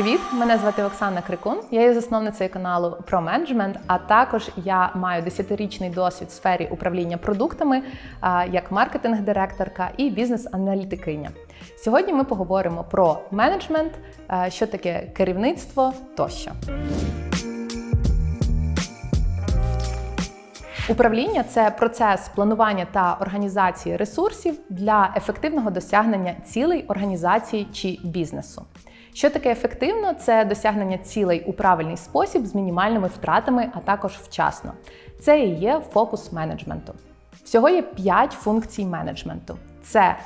Привіт! Мене звати Оксана Крикун. Я є засновницею каналу про менеджмент. А також я маю 10-річний досвід в сфері управління продуктами як маркетинг-директорка і бізнес-аналітикиня. Сьогодні ми поговоримо про менеджмент, що таке керівництво тощо. Управління це процес планування та організації ресурсів для ефективного досягнення цілей організації чи бізнесу. Що таке ефективно? Це досягнення цілей у правильний спосіб з мінімальними втратами, а також вчасно. Це і є фокус менеджменту. Всього є 5 функцій менеджменту: це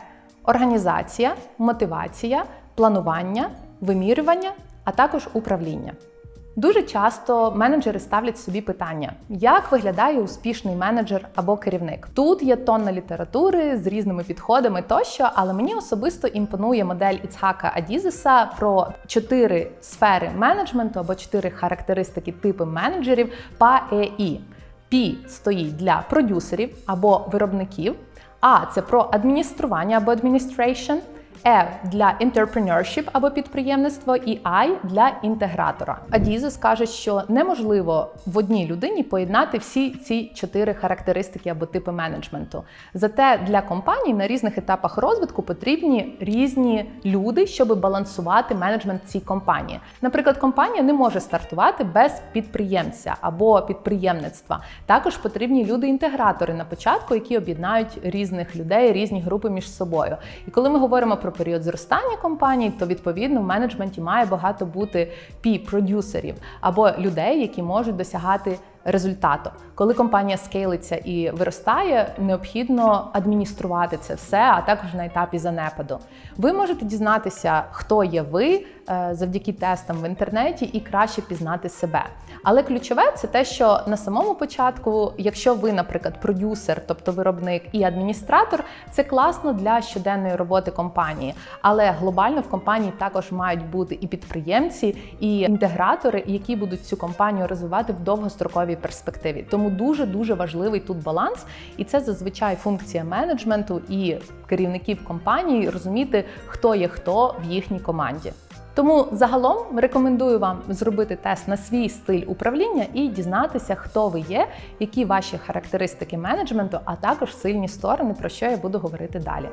організація, мотивація, планування, вимірювання, а також управління. Дуже часто менеджери ставлять собі питання, як виглядає успішний менеджер або керівник. Тут є тонна літератури з різними підходами тощо, але мені особисто імпонує модель Іцхака Адізеса про чотири сфери менеджменту або чотири характеристики типи менеджерів ПАЕІ. P стоїть для продюсерів або виробників, А це про адміністрування або administration, E для entrepreneurship або підприємництво і I для інтегратора. Адізес каже, що неможливо в одній людині поєднати всі ці чотири характеристики або типи менеджменту. Зате для компаній на різних етапах розвитку потрібні різні люди, щоб балансувати менеджмент цій компанії. Наприклад, компанія не може стартувати без підприємця або підприємництва. Також потрібні люди-інтегратори на початку, які об'єднають різних людей, різні групи між собою. І коли ми говоримо про період зростання компаній, то відповідно в менеджменті має багато бути пі-продюсерів або людей, які можуть досягати результату. Коли компанія скейлиться і виростає, необхідно адмініструвати це все, а також на етапі занепаду. Ви можете дізнатися, хто є ви е, завдяки тестам в інтернеті і краще пізнати себе. Але ключове це те, що на самому початку, якщо ви, наприклад, продюсер, тобто виробник і адміністратор, це класно для щоденної роботи компанії. Але глобально в компанії також мають бути і підприємці, і інтегратори, які будуть цю компанію розвивати в довгостроковій перспективі. Тому дуже дуже важливий тут баланс, і це зазвичай функція менеджменту і керівників компанії розуміти, хто є хто в їхній команді. Тому загалом рекомендую вам зробити тест на свій стиль управління і дізнатися, хто ви є, які ваші характеристики менеджменту, а також сильні сторони, про що я буду говорити далі.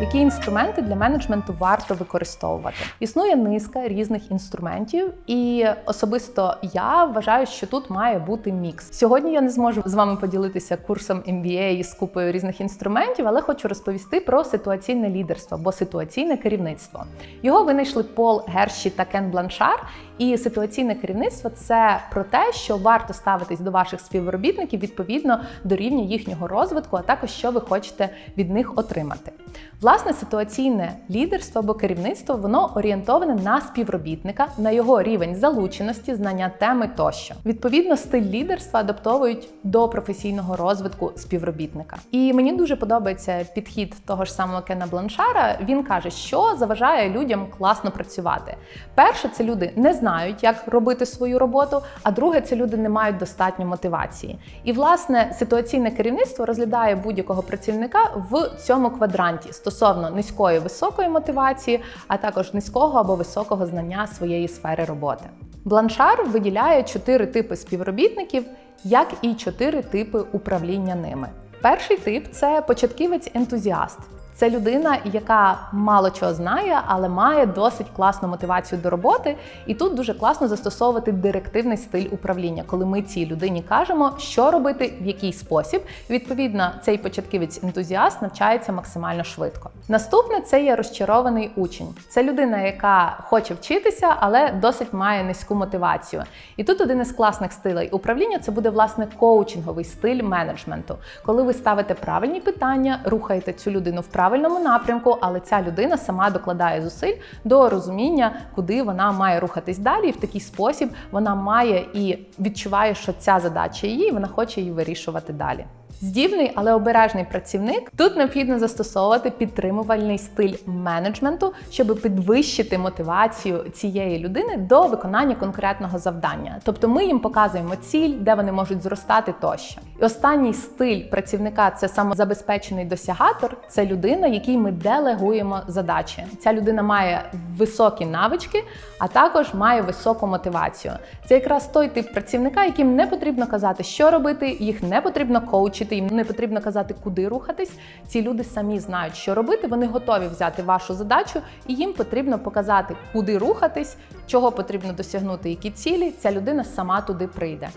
Які інструменти для менеджменту варто використовувати? Існує низка різних інструментів, і особисто я вважаю, що тут має бути мікс. Сьогодні я не зможу з вами поділитися курсом MBA з купою різних інструментів, але хочу розповісти про ситуаційне лідерство або ситуаційне керівництво. Його винайшли Пол Герші та Кен Бланшар. І ситуаційне керівництво це про те, що варто ставитись до ваших співробітників відповідно до рівня їхнього розвитку, а також що ви хочете від них отримати. Власне, ситуаційне лідерство або керівництво воно орієнтоване на співробітника, на його рівень залученості, знання теми тощо. Відповідно, стиль лідерства адаптовують до професійного розвитку співробітника. І мені дуже подобається підхід того ж самого Кена Бланшара. Він каже, що заважає людям класно працювати. Перше, це люди не знають, як робити свою роботу. А друге, це люди не мають достатньо мотивації. І власне ситуаційне керівництво розглядає будь-якого працівника в цьому квадранті стосовно низької високої мотивації, а також низького або високого знання своєї сфери роботи. Бланшар виділяє чотири типи співробітників, як і чотири типи управління ними. Перший тип це початківець-ентузіаст. Це людина, яка мало чого знає, але має досить класну мотивацію до роботи. І тут дуже класно застосовувати директивний стиль управління, коли ми цій людині кажемо, що робити, в який спосіб. Відповідно, цей початківець-ентузіаст навчається максимально швидко. Наступне це є розчарований учень. Це людина, яка хоче вчитися, але досить має низьку мотивацію. І тут один із класних стилей управління це буде власне коучинговий стиль менеджменту, коли ви ставите правильні питання, рухаєте цю людину в правильному напрямку, але ця людина сама докладає зусиль до розуміння, куди вона має рухатись далі. І в такий спосіб вона має і відчуває, що ця задача її, і вона хоче її вирішувати далі. Здібний, але обережний працівник. Тут необхідно застосовувати підтримувальний стиль менеджменту, щоб підвищити мотивацію цієї людини до виконання конкретного завдання. Тобто ми їм показуємо ціль, де вони можуть зростати тощо. І останній стиль працівника це самозабезпечений досягатор. Це людина, якій ми делегуємо задачі. Ця людина має високі навички, а також має високу мотивацію. Це якраз той тип працівника, яким не потрібно казати, що робити, їх не потрібно коучити, їм не потрібно казати, куди рухатись. Ці люди самі знають, що робити. Вони готові взяти вашу задачу, і їм потрібно показати, куди рухатись, чого потрібно досягнути, які цілі. Ця людина сама туди прийде.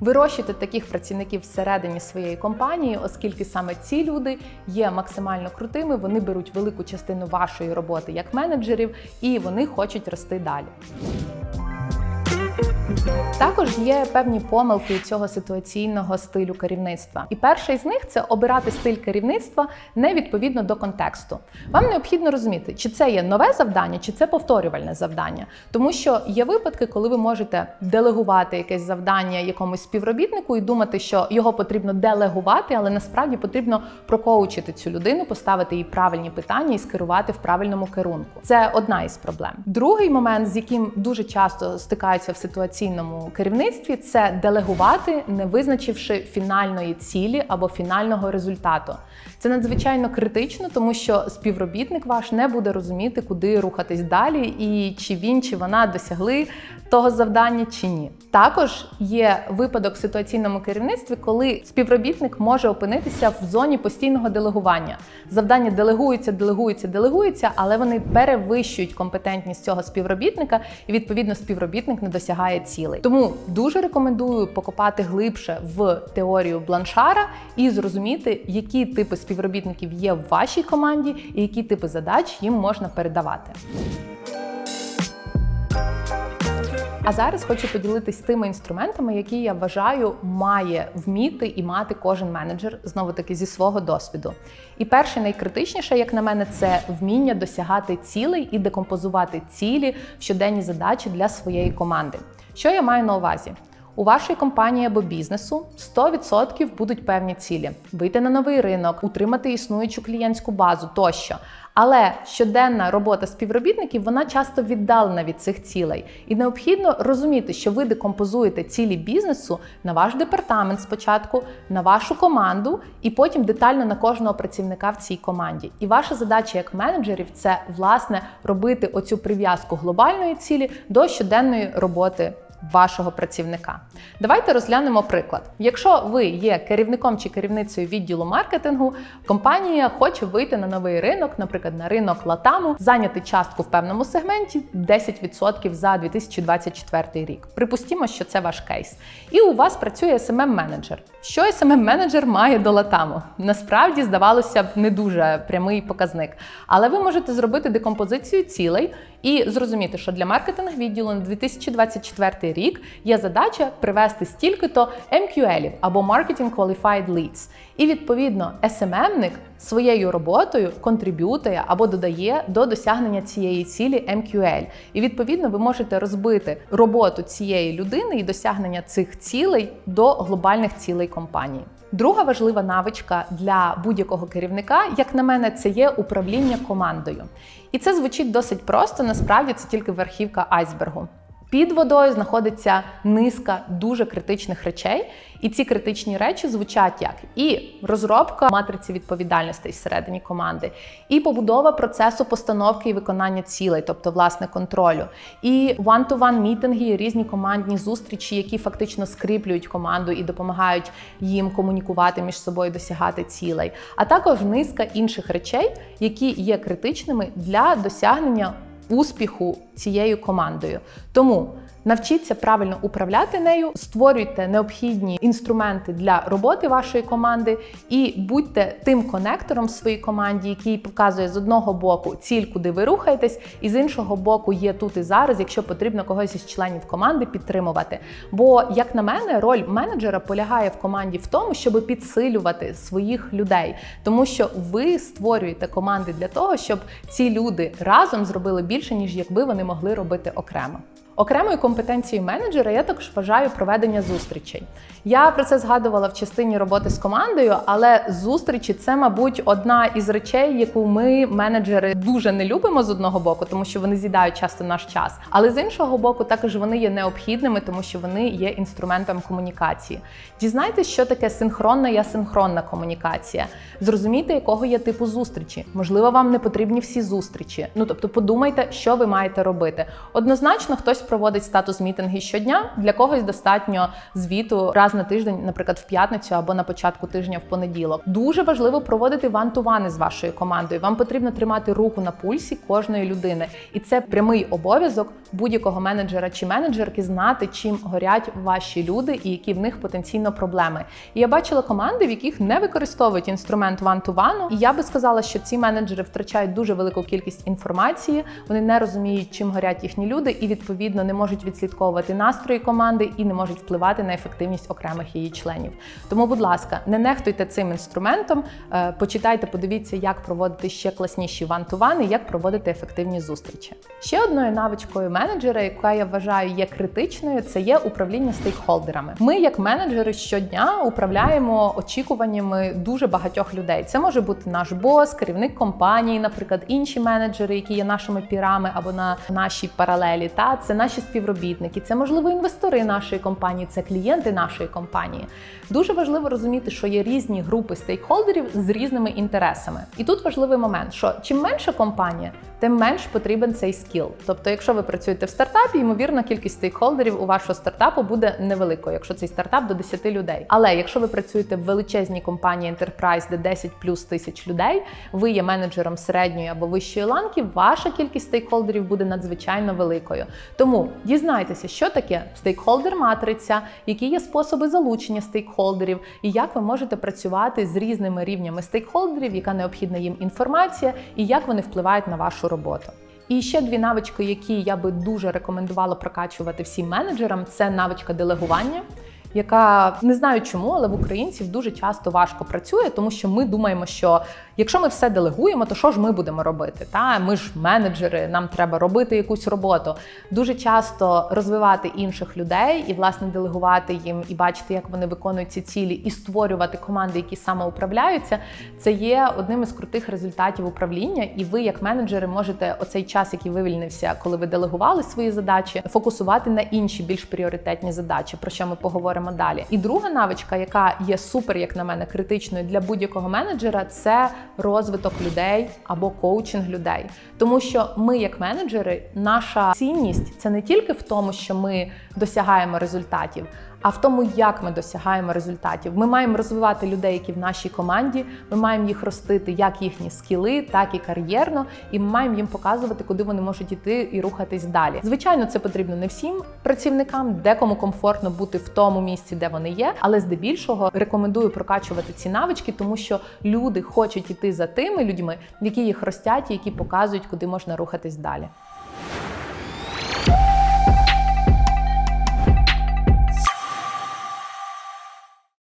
Вирощуйте таких працівників всередині своєї компанії, оскільки саме ці люди є максимально крутими, вони беруть велику частину вашої роботи як менеджерів, і вони хочуть рости далі. Також є певні помилки цього ситуаційного стилю керівництва. І перший з них це обирати стиль керівництва не відповідно до контексту. Вам необхідно розуміти, чи це є нове завдання, чи це повторювальне завдання. Тому що є випадки, коли ви можете делегувати якесь завдання якомусь співробітнику і думати, що його потрібно делегувати, але насправді потрібно прокоучити цю людину, поставити їй правильні питання і скерувати в правильному керунку. Це одна із проблем. Другий момент, з яким дуже часто стикаються в ситуаційному керівництві, це делегувати, не визначивши фінальної цілі або фінального результату. Це надзвичайно критично, тому що співробітник ваш не буде розуміти, куди рухатись далі, і чи він чи вона досягли того завдання чи ні. Також є випадок в ситуаційному керівництві, коли співробітник може опинитися в зоні постійного делегування. Завдання делегуються, делегуються, делегуються, але вони перевищують компетентність цього співробітника, і відповідно співробітник не досягає цілей. Тому дуже рекомендую покопати глибше в теорію бланшара і зрозуміти, які типи співробітників є в вашій команді і які типи задач їм можна передавати. А зараз хочу поділитись тими інструментами, які я вважаю має вміти і мати кожен менеджер знову таки зі свого досвіду. І перше, найкритичніше, як на мене, це вміння досягати цілей і декомпозувати цілі в щоденні задачі для своєї команди. Що я маю на увазі? У вашої компанії або бізнесу 100% будуть певні цілі: вийти на новий ринок, утримати існуючу клієнтську базу тощо. Але щоденна робота співробітників вона часто віддалена від цих цілей, і необхідно розуміти, що ви декомпозуєте цілі бізнесу на ваш департамент спочатку, на вашу команду, і потім детально на кожного працівника в цій команді. І ваша задача як менеджерів це власне робити оцю прив'язку глобальної цілі до щоденної роботи вашого працівника. Давайте розглянемо приклад. Якщо ви є керівником чи керівницею відділу маркетингу, компанія хоче вийти на новий ринок, наприклад, на ринок Латаму, зайняти частку в певному сегменті 10% за 2024 рік. Припустімо, що це ваш кейс. І у вас працює smm менеджер Що smm менеджер має до Латаму? Насправді, здавалося б, не дуже прямий показник. Але ви можете зробити декомпозицію цілей і зрозуміти, що для маркетинг відділу на 2024 рік є задача привести стільки-то MQL або Marketing Qualified Leads. І відповідно SMM-ник своєю роботою контриб'ютує або додає до досягнення цієї цілі MQL. І відповідно ви можете розбити роботу цієї людини і досягнення цих цілей до глобальних цілей компанії. Друга важлива навичка для будь-якого керівника, як на мене, це є управління командою. І це звучить досить просто, насправді це тільки верхівка айсбергу. Під водою знаходиться низка дуже критичних речей, і ці критичні речі звучать як і розробка матриці відповідальностей всередині команди, і побудова процесу постановки і виконання цілей, тобто власне контролю, і one-to-one мітинги, різні командні зустрічі, які фактично скріплюють команду і допомагають їм комунікувати між собою, досягати цілей, а також низка інших речей, які є критичними для досягнення успіху цією командою. Тому навчіться правильно управляти нею, створюйте необхідні інструменти для роботи вашої команди і будьте тим конектором в своїй команді, який показує з одного боку ціль, куди ви рухаєтесь, і з іншого боку є тут і зараз, якщо потрібно когось із членів команди підтримувати. Бо, як на мене, роль менеджера полягає в команді в тому, щоб підсилювати своїх людей, тому що ви створюєте команди для того, щоб ці люди разом зробили більше, ніж якби вони могли робити окремо. Окремою компетенцією менеджера я також вважаю проведення зустрічей. Я про це згадувала в частині роботи з командою, але зустрічі це, мабуть, одна із речей, яку ми, менеджери, дуже не любимо з одного боку, тому що вони з'їдають часто наш час. Але з іншого боку, також вони є необхідними, тому що вони є інструментом комунікації. Дізнайтесь, що таке синхронна і асинхронна комунікація. Зрозумійте, якого є типу зустрічі. Можливо, вам не потрібні всі зустрічі. Ну тобто, подумайте, що ви маєте робити. Однозначно, хтось проводить статус мітинги щодня. Для когось достатньо звіту раз на тиждень, наприклад, в п'ятницю або на початку тижня в понеділок. Дуже важливо проводити ван-ту-вани з вашою командою. Вам потрібно тримати руку на пульсі кожної людини, і це прямий обов'язок будь-якого менеджера чи менеджерки знати, чим горять ваші люди і які в них потенційно проблеми. І я бачила команди, в яких не використовують інструмент ван-ту-вану. І я би сказала, що ці менеджери втрачають дуже велику кількість інформації. Вони не розуміють, чим горять їхні люди, і відповідно не можуть відслідковувати настрої команди і не можуть впливати на ефективність окремих її членів. Тому, будь ласка, не нехтуйте цим інструментом. е, Почитайте, подивіться, як проводити ще класніші ван-ту-вани, як проводити ефективні зустрічі. Ще одною навичкою менеджера, яка я вважаю є критичною, це є управління стейкхолдерами. Ми, як менеджери, щодня управляємо очікуваннями дуже багатьох людей. Це може бути наш бос, керівник компанії, наприклад, інші менеджери, які є нашими пірами або на нашій паралелі. Та це наші співробітники, це можливо інвестори нашої компанії, це клієнти нашої компанії. Дуже важливо розуміти, що є різні групи стейкхолдерів з різними інтересами. І тут важливий момент, що чим менша компанія, тим менш потрібен цей скіл. Тобто, якщо ви працюєте в стартапі, ймовірно, кількість стейкхолдерів у вашого стартапу буде невеликою, якщо цей стартап до 10 людей. Але якщо ви працюєте в величезній компанії Enterprise, де 10 плюс тисяч людей, ви є менеджером середньої або вищої ланки, ваша кількість стейкхолдерів буде надзвичайно великою. Тому дізнайтеся, що таке стейкхолдер матриця, які є способи залучення стейкхолдерів, і як ви можете працювати з різними рівнями стейкхолдерів, яка необхідна їм інформація, і як вони впливають на вашу роботу. І ще дві навички, які я би дуже рекомендувала прокачувати всім менеджерам, це навичка делегування. Яка не знаю чому, але в українців дуже часто важко працює, тому що ми думаємо, що якщо ми все делегуємо, то що ж ми будемо робити? Та ми ж менеджери, нам треба робити якусь роботу. Дуже часто розвивати інших людей і власне делегувати їм і бачити, як вони виконують ці цілі, і створювати команди, які самоуправляються. Це є одним із крутих результатів управління. І ви, як менеджери, можете оцей час, який вивільнився, коли ви делегували свої задачі, фокусувати на інші більш пріоритетні задачі, про що ми поговоримо далі. І друга навичка, яка є супер, як на мене, критичною для будь-якого менеджера, це розвиток людей або коучинг людей. Тому що ми, як менеджери, наша цінність це не тільки в тому, що ми досягаємо результатів. А в тому, як ми досягаємо результатів, ми маємо розвивати людей, які в нашій команді. Ми маємо їх ростити, як їхні скіли, так і кар'єрно, і ми маємо їм показувати, куди вони можуть іти і рухатись далі. Звичайно, це потрібно не всім працівникам, декому комфортно бути в тому місці, де вони є. Але здебільшого рекомендую прокачувати ці навички, тому що люди хочуть іти за тими людьми, які їх ростять і які показують, куди можна рухатись далі.